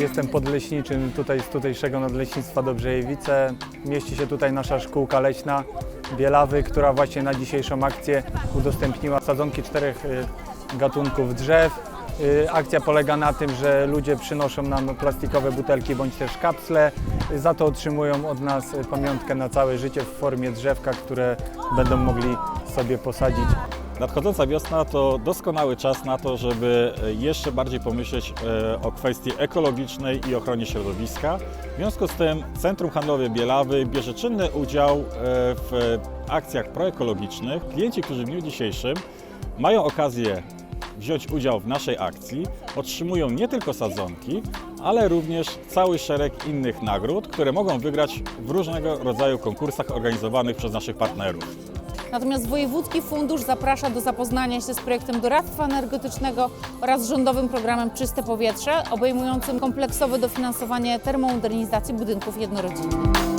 Jestem podleśniczym tutaj z tutejszego nadleśnictwa Dobrzejewice. Mieści się tutaj nasza szkółka leśna Bielawy, która właśnie na dzisiejszą akcję udostępniła sadzonki czterech y, gatunków drzew. Y, Akcja polega na tym, że ludzie przynoszą nam plastikowe butelki bądź też kapsle. Za to otrzymują od nas pamiątkę na całe życie w formie drzewka, które będą mogli sobie posadzić Nadchodząca wiosna to doskonały czas na to, żeby e, jeszcze bardziej pomyśleć e, o kwestii ekologicznej i ochronie środowiska. W związku z tym Centrum Handlowe Bielawy bierze czynny udział e, w akcjach proekologicznych. Klienci, którzy w dniu dzisiejszym mają okazję wziąć udział w naszej akcji, otrzymują nie tylko sadzonki, ale również cały szereg innych nagród, które mogą wygrać w różnego rodzaju konkursach organizowanych przez naszych partnerów. Natomiast Wojewódzki Fundusz zaprasza do zapoznania się z projektem doradztwa energetycznego oraz rządowym programem Czyste Powietrze, obejmującym kompleksowe dofinansowanie termomodernizacji budynków jednorodzinnych.